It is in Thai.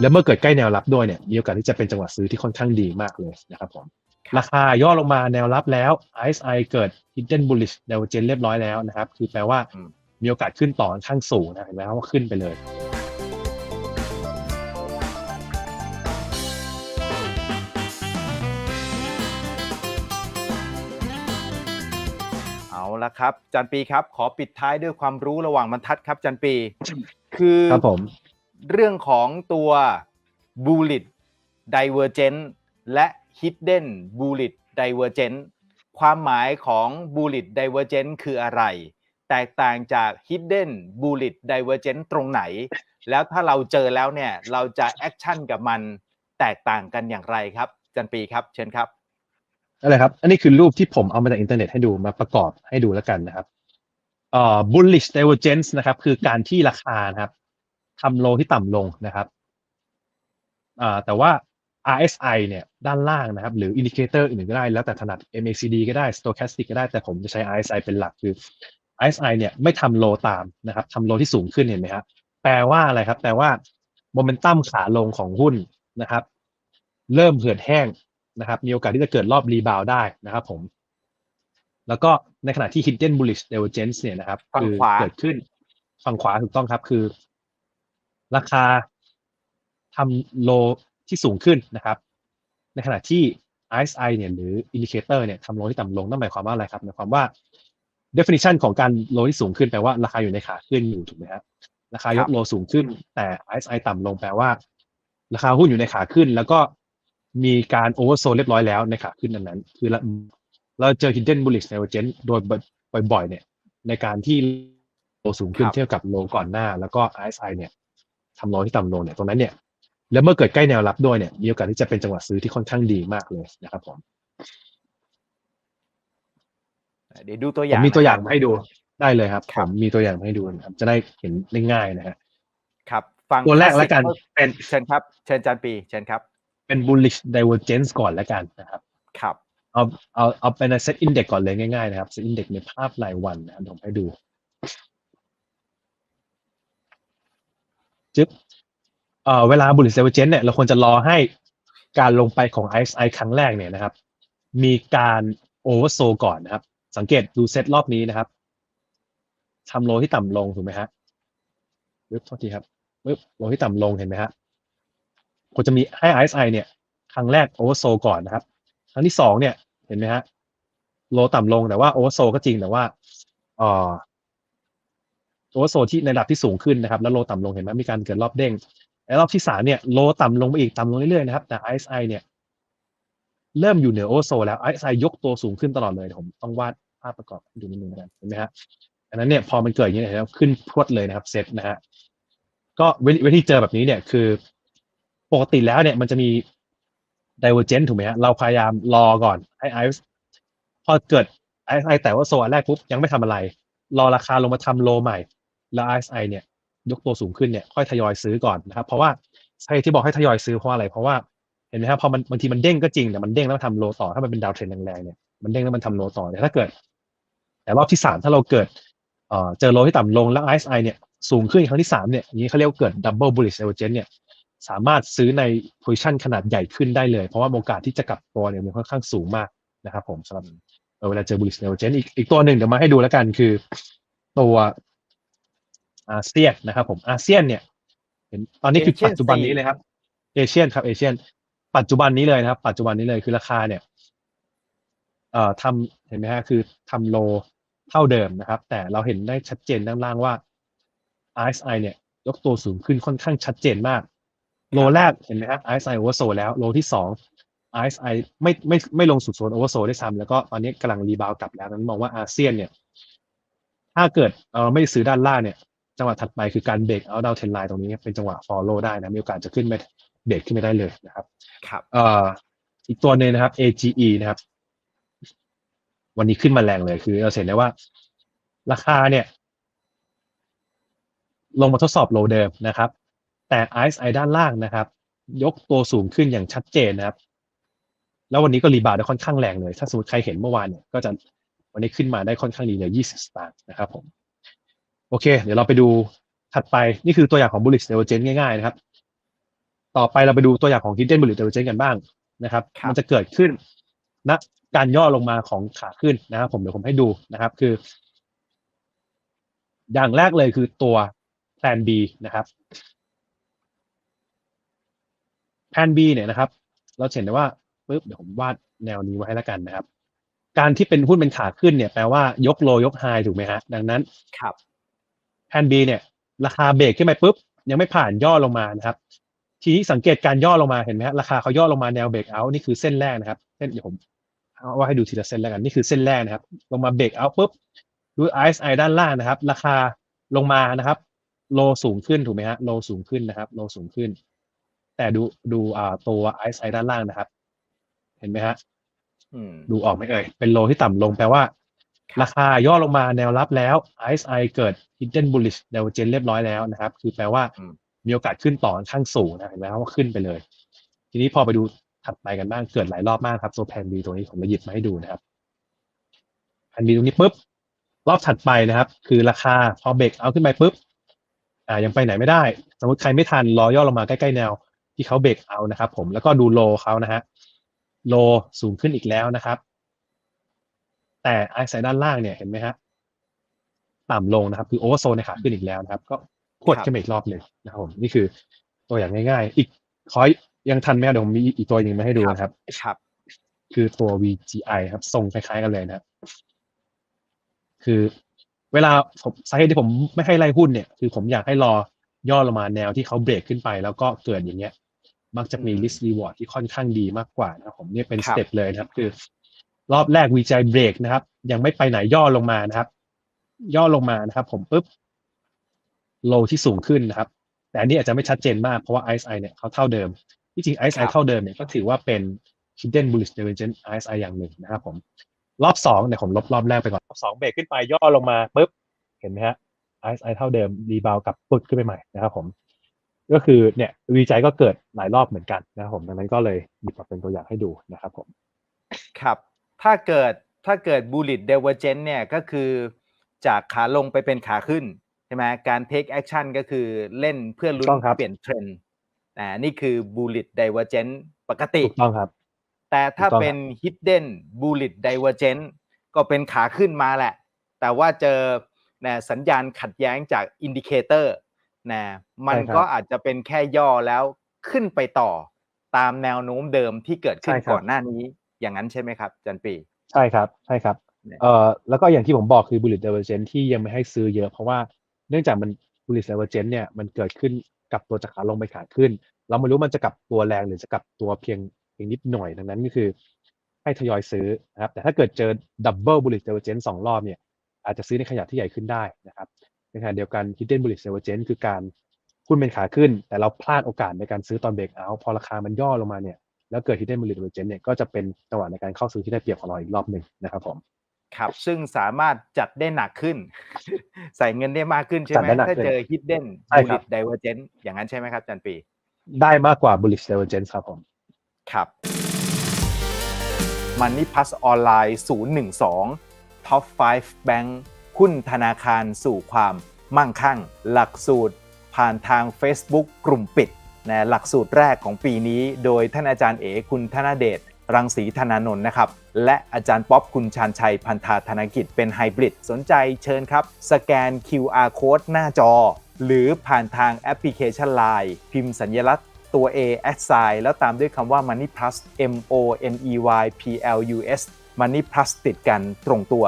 แล้วเมื่อเกิดใกล้แนวรับด้วยเนี่ยมีโอกาสที่จะเป็นจังหวะซื้อที่ค่อนข้างดีมากเลยนะครับผมราคาย่อลงมาแนวรับแล้ว RSI เกิด hidden bullish divergence เรียบร้อยแล้วนะครับ คือแปลว่าอืมมีโอกาสขึ้นต่อค่อนข้างสูงนะเห็นไหมครับว่าขึ้นไปเลยเอาละครับจันปีครับ ขอปิดท้ายด้วยความรู้ระหว่างบรรทัดครับจันปี คือครับผม เรื่องของตัว bullet divergence และ hidden bullet divergence ความหมายของ bullet divergence คืออะไร แตกต่างจาก hidden bullet divergence ตรงไหน แล้วถ้าเราเจอแล้วเนี่ย เราจะแอคชั่นกับมันแตกต่างกันอย่างไรครับจันปีครับ เชิญครับนั่นแหละครับ อันนี้คือรูปที่ผมเอามาจากอินเทอร์เน็ตให้ดูมาประกอบให้ดูแล้วกันนะครับเอ่อ bullish divergence นะครับ คือการที่ราคานะครับ ทำโลที่ต่ำลงนะครับอ่าแต่ว่า RSI เนี่ยด้านล่างนะครับ หรืออินดิเคเตอร์อื่นก็ได้แล้วแต่ถนัด MACD ก็ได้ stochastic ก็ได้แต่ผมจะใช้ RSI เป็นหลักคือ RSI เนี่ยไม่ทำโลตามนะครับทำโลที่สูงขึ้นเห็นไหมครับแปลว่าอะไรครับ แปลว่าโมเมนตัมขาลงของหุ้นนะครับ เริ่มเหือดแห้งนะครับ มีโอกาสที่จะเกิดรอบรีบาวได้นะครับผม แล้วก็ในขณะที่ hidden bullish divergence เนี่ยนะครับฝั่งคือขวาเกิดขึ้นฝั่งขวาถูกต้องครับ คือ ราคาทำโลที่สูงขึ้นนะครับ ในขณะที่ RSI เนี่ยหรืออินดิเคเตอร์เนี่ยทำโลที่ต่ำลงนั่นหมายความว่าอะไรครับหมายความว่า definition ของการโลที่สูงขึ้นแปลว่าราคาอยู่ในขาขึ้นอยู่ถูกไหมครับราคายกโลสูงขึ้น แต่ RSI ต่ำลงแปลว่า ราคาหุ้นอยู่ในขาขึ้น แล้วก็มีการโอเวอร์โซเรียบร้อยแล้วในขาขึ้นนั้นๆคือเราเราเจอ hidden bullish divergence โดยบ่อยๆเนี่ยในการที่โลสูงขึ้นเทียบกับโลก่อนหน้า แล้วก็ RSI เนี่ย ทำโลที่ต่ำลงเนี่ยตรงนั้นเนี่ยแล้วเมื่อเกิดใกล้แนวรับด้วยเนี่ยมีโอกาสที่จะเป็นจังหวะซื้อที่ค่อนข้างดีมากเลยนะครับผมเดี๋ยวดูตัวอผย่ามงมีตัวอย่างนะครับมาให้ดูได้เลยครับคผรับมมีตัวอย่างมาให้ดูนะครับ จะได้เห็นได้ง่ายนะฮะครับ ฟังตัวแรกแล้วกัน classic เป็นเชิญครับ เชิญจันปีเชิญครับ เป็น bullish divergence ก่อนแล้วกันนะครับ ครับ เอาเอาเอาเป็นเซตอินเด็กก่อนเลยง่ายๆนะครับเซตอินเด็กในภาพรายวันนะครับผมให้ดู จึ๊บเอ่อเวลา bullish divergence เนี่ยเราควรจะรอให้การลงไปของ RSI ครั้งแรกเนี่ยนะครับ มีการโอเวอร์โซก่อนนะครับ สังเกตดูเซตรอบนี้นะครับทำโลที่ต่ำลงถูกไหมฮะปึ๊บโทษทีครับปึ๊บโลที่ต่ำลงเห็นไหมฮะควรจะมีให้ RSI เนี่ย ครั้งแรกโอเวอร์โซก่อนนะครับ ครั้งที่สองเนี่ยเห็นไหมฮะโลต่ำลงแต่ว่าโอเวอร์โซก็จริงแต่ว่าเอ่อ โอเวอร์โซที่ในระดับที่สูงขึ้นนะครับแล้วโลต่ำลงเห็นไหมมีการเกิดรอบเด้งแล้วรอบที่สามเนี่ยโลต่ำลงไปอีกต่ำลงเรื่อยๆนะครับแต่ RSI เนี่ยเริ่มอยู่เหนือโอเวอร์โซแล้ว RSI ยกตัวสูงขึ้นตลอดเลยผมต้องวาดภาพประกอบดูนิดนึงนะครับเห็นไหมฮะอันนั้นเนี่ยพอมันเกิดอย่างนี้นะครับขึ้นพรวดเลยนะครับเซตนะฮะก็วิธีวิธีเจอแบบนี้เนี่ยคือปกติแล้วเนี่ยมันจะมี divergent ถูกไหมฮะเราพยายามรอก่อนให้ไอซ์พอเกิด RSI แต่ว่าโซนแรกปุ๊บยังไม่ทำอะไร รอราคาลงมาทำโลใหม่ แล้ว RSI เนี่ยยกตัวสูงขึ้นเนี่ยค่อยทยอยซื้อก่อนนะครับ เพราะว่าใช่ที่บอกให้ทยอยซื้อเพราะอะไร เพราะว่าเห็นไหมครับพอมันบางทีมันเด้งก็จริงแต่มันเด้งแล้วมันทำโลต่อถ้ามันเป็นดาวเทรนแรงๆเนี่ยมันเด้งแล้วมันทำโลต่อแต่ถ้าเกิด แต่รอบที่สามถ้าเราเกิดเอ่อเจอโลที่ต่ำลงแล้ว RSI เนี่ยสูงขึ้นครั้งที่สามเนี่ยอย่างนี้เขาเรียกว่าเกิด double bullish divergence เนี่ยสามารถซื้อใน position ขนาดใหญ่ขึ้นได้เลย เพราะว่าโอกาสที่จะกลับตัวเนี่ยมันค่อนข้างสูงมากนะครับผมสำหรับเอ่อเวลาเจอ bullish divergence อีกอีกตัวหนึ่งเดี๋ยวมาให้ดูแล้วกันคือ ตัว อาเซียนนะครับผมอาเซียนเนี่ยเห็นตอนนี้คือ Asian ปัจจุบันนี้เลยครับเอเชียนครับเอเชียน ปัจจุบันนี้เลยนะครับ ปัจจุบันนี้เลยคือราคาเนี่ยเอ่อทำเห็นไหมฮะคือทำโลเท่าเดิมนะครับ แต่เราเห็นได้ชัดเจนด้านล่างว่า RSI เนี่ย ยกตัวสูงขึ้นค่อนข้างชัดเจนมาก โลแรกเห็นไหมครับ RSI oversold แล้วโลที่สอง RSI ไม่ไม่ไม่ลงสู่โซน oversold ได้วยซ้ำแล้วก็ตอนนี้กำลังรีบาวกลับแล้วนั้นมองว่าอาเซียนเนี่ย ถ้าเกิดเออไม่ซื้อด้านล่างเนี่ย จังหวะถัดไปคือการเบรกเอาดาวเทนไลน์ตรงนี้เป็นจังหวะ follow ได้นะมีโอกาสจะขึ้นไปเบรกขึ้นไปได้เลยนะครับครับเอ่ออีกตัวหนึ่งนะครับ AGE นะครับ วันนี้ขึ้นมาแรงเลยคือเราเห็นได้ว่า ราคาเนี่ย ลงมาทดสอบโลเดิมนะครับ แต่ RSI ด้านล่างนะครับ ยกตัวสูงขึ้นอย่างชัดเจนนะครับ แล้ววันนี้ก็รีบาวด์ได้ค่อนข้างแรงเลย ถ้าสมมติใครเห็นเมื่อวานเนี่ยก็จะวันนี้ขึ้นมาได้ค่อนข้างดีเลย20 สตางค์นะครับผม โอเค เดี๋ยวเราไปดูถัดไปนี่คือตัวอย่างของ bullish divergence ง่ายๆนะครับ ต่อไปเราไปดูตัวอย่างของ hidden bullet divergence กันบ้างนะครับครับมันจะเกิดขึ้นณการย่อลงมาของขาขึ้นนะครับ ผมเดี๋ยวผมให้ดูนะครับ คือ อย่างแรกเลยคือตัว plan B นะครับ plan B เนี่ยนะครับ เราจะเห็นได้ว่าปึ๊บเดี๋ยวผมวาดแนวนี้ไว้ให้แล้วกันนะครับ การที่เป็นหุ้นเป็นขาขึ้นเนี่ยแปลว่ายกโลยกไฮถูกไหมฮะดังนั้นครับแพ นบีเนี่ย ราคาเบรกขึ้นไปปุ๊บ ยังไม่ผ่านย่อลงมานะครับ ทีนี้สังเกตการย่อลงมาเห็นไหมฮะราคาเขาย่อลงมาแนวเบรกเอาท์นี่คือเส้นแรกนะครับเส้นเดี๋ยวผมเอาว่าให้ดูทีละเส้นแล้วกันนี่คือเส้นแรกนะครับ ลงมาเบรกเอาท์ปุ๊บดู RSI ด้านล่างนะครับ ราคาลงมานะครับโลสูงขึ้นถูกไหมฮะโลสูงขึ้นนะครับโลสูงขึ้น แต่ดูดูอ่าตัว RSI ด้านล่างนะครับ เห็นไหมฮะอืมดูออกไหมเอ่ยเป็นโลที่ต่ำลงแปลว่า ราคาย่อลงมาแนวรับแล้ว RSI เกิด hidden bullish divergence เรียบร้อยแล้วนะครับ คือแปลว่าอืมมีโอกาสขึ้นต่อค่อนข้างสูงนะเห็นไหมครับว่าขึ้นไปเลย ทีนี้พอไปดูถัดไปกันบ้างเกิดหลายรอบมากครับตัวแพนบีตัวนี้ผมจะหยิบมาให้ดูนะครับแพนบีตรงนี้ปุ๊บรอบถัดไปนะครับ คือราคาพอเบรกเอาขึ้นไปปุ๊บอ่ายังไปไหนไม่ได้ สมมติใครไม่ทันรอย่อลงมาใกล้ๆแนว ที่เขาเบรกเอานะครับ ผมแล้วก็ดูโลเขานะฮะโลสูงขึ้นอีกแล้วนะครับ แต่ไอซ์ไซด้านล่างเนี่ยเห็นไหมฮะต่ำลงนะครับ คือโอเวอร์โซนในขาขึ้นอีกแล้วนะครับ ก็พวดครับขึ้นมาอีกรอบหนึ่งนะครับผมนี่คือตัวอย่างง่าย ๆ อีกขอยังทันไหมครับเดี๋ยวผมมีอีกตัวหนึ่งมาให้ดูนะครับครับ คือตัว VGI ครับทรงคล้ายๆกันเลยนะครับ คือเวลาผมสาเหตุที่ผมไม่ให้ไล่หุ้นเนี่ยคือผมอยากให้รอย่อลงมาแนวที่เขาเบรกขึ้นไป แล้วก็เกิดอย่างเงี้ย มักจะมีอืม risk reward ที่ค่อนข้างดีมากกว่านะครับผมเนี่ยเป็นคสรับเต็ปเลยนะครับ คือ รอบแรก VGI เบรกนะครับ ยังไม่ไปไหนย่อลงมานะครับ ย่อลงมานะครับ ผมปุ๊บโลที่สูงขึ้นนะครับ แต่อันนี้อาจจะไม่ชัดเจนมากเพราะว่า RSI เนี่ยเขาเท่าเดิม ที่จริงครั RSI บเท่าเดิมเนี่ยก็ถือว่าเป็น hidden bullish divergence RSI อย่างหนึ่งนะครับผมรอบสองเนี่ยผมลบรอบแรกไปก่อนรอบสองเบรกขึ้นไปย่อลงมาปุ๊บเห็นไหมฮะ RSI เท่าเดิมรีบาวกลับปุดขึ้นไปใหม่นะครับผม ก็คือเนี่ยวีใจก็เกิดหลายรอบเหมือนกันนะครับผมดังนั้นก็เลยหยิบมาเป็นตัวอย่างให้ดูนะครับผม ครับ ถ้าเกิดถ้าเกิด bullet divergence เนี่ยก็คือจากขาลงไปเป็นขาขึ้นใช่ไหมการ take action ก็คือเล่นเพื่อลุ้ถูกต้องนครับเปลี่ยนเทรนด์อ่านี่คือ bullet divergence ปกติถูกต้องครับ แต่ถ้าถูกต้องเป็น hidden bullet divergence ก็เป็นขาขึ้นมาแหละ แต่ว่าเจอนะสัญญาณขัดแย้งจากอินดิเคเตอร์นะมันใช่ครับก็อาจจะเป็นแค่ย่อแล้วขึ้นไปต่อตามแนวโน้มเดิมที่เกิดขึ้นใช่ครับก่อนหน้านี้ อย่างนั้นใช่ไหมครับอาจันปี ใช่ครับใช่ครับเนี่ยเอ่อแล้วก็อย่างที่ผมบอกคือ bullet divergence ที่ยังไม่ให้ซื้อเยอะ เพราะว่าเนื่องจากมัน bullet divergence เนี่ยมันเกิดขึ้นกับตัวจากขาลงไปขาขึ้น เราไม่รู้มันจะกลับตัวแรงหรือจะกลับตัวเพียงเพียงนิดหน่อยดังนั้นก็คือให้ทยอยซื้อนะครับแต่ถ้าเกิดเจอ double bullet divergence สองรอบเนี่ยอาจจะซื้อในขนาดที่ใหญ่ขึ้นได้นะครับในขณะเดียวกัน hidden bullet divergence คือการหุ้นเป็นขาขึ้น แต่เราพลาดโอกาสในการซื้อตอนเบรกเอาพอราคามันย่อลงมาเนี่ย แล้วเกิด hidden bullet divergence เนี่ยก็จะเป็นจังหวะในการเข้าซื้อที่ได้เปรียบของเราอีกรอบหนึ่งนะครับผมครับ ซึ่งสามารถจัดได้หนักขึ้น ใส่เงินได้มากขึ้นใช่จัดไหมได้หนักถ้าขึ้นเจอ hidden ใช่ครับ bullet divergence อย่างนั้นใช่ไหมครับอาจันปี ได้มากกว่า bullish divergence ครับผมครับ Money Plus ออนไลน์012 Top 5 Bank หุ้นธนาคารสู่ความมั่งคั่ง หลักสูตร ผ่านทาง Facebook กลุ่มปิด นะหลักสูตรแรกของปีนี้ โดยท่านอาจารย์เอคุณธนเดชรังสีธนานนท์นะครับ และอาจารย์ป๊อปคุณชานชัยพันธาธนกิจเป็นไฮบริดสนใจเชิญครับ สแกน QR Code หน้าจอ หรือผ่านทางแอปพลิเคชัน Line พิมพ์สัญลักษณ์ตัว A at sign แล้วตามด้วยคำว่า Money Plus M O N E Y P L U S Money Plus ติดกันตรงตัว